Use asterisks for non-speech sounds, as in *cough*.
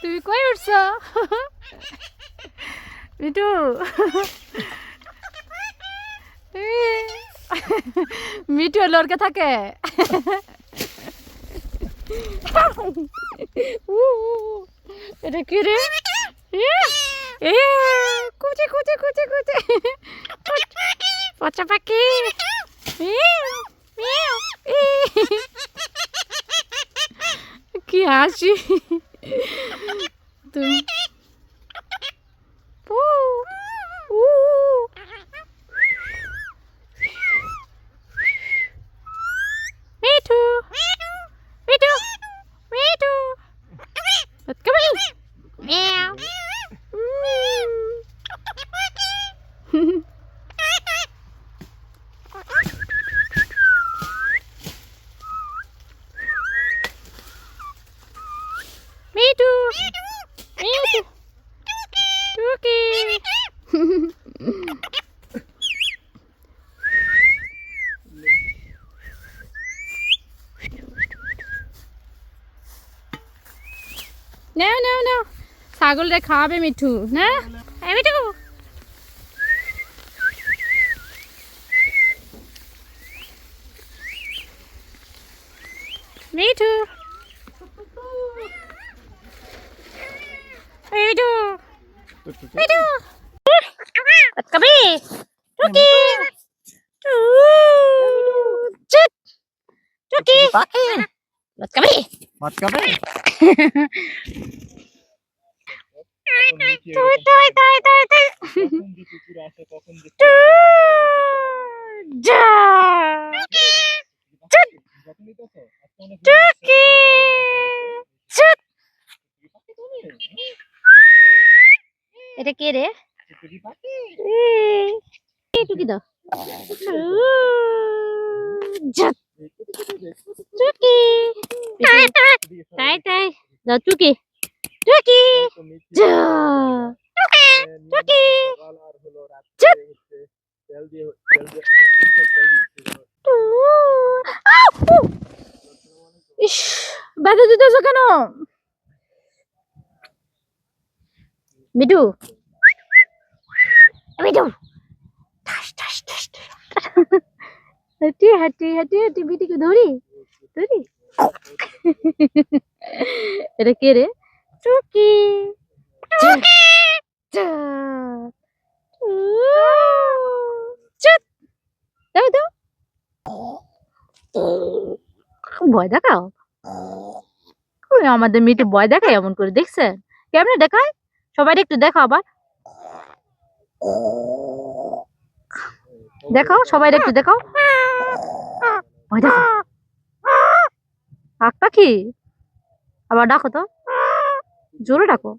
তুমি কই উঠছ? মিঠু। মিঠু লড়কে থাকে। এটা কি রে? কুচি কুচি কুচি কুচি। পচা পাখি। কি হাসি। তুমি Meow. *laughs* নাও নাও নাও ছাগলটা খাওয়াবে মিঠু না এই মিঠু মিঠু এই মিঠু মিঠু কবি টুকি চুট টুকি কবি ভাত খাবে? তুই তুই তুই তুই তুই টু যা টুকি চুট এটা কে রে? টুকি দাও। যা টুকি তাই তাই দাও টুকি টুকি যা টুকি চুপ। টু। আউ! উ! ইস ব্যথা দিতেছ কেন মিঠু মিঠু হাঁটি হাঁটি হাঁটি হাঁটি বিটিকে ধরি ধরি। এটা কে রে? দাও দাও। ভয় দেখাও। আমাদের মেয়েটি ভয় দেখায় এমন করে দেখছেন? কেমনে দেখায়? সবাই একটু দেখো আবার। দেখাও সবাই একটু দেখাও। ভয় দেখো পাখি আবার ডাকো তো। জোরে ডাকো।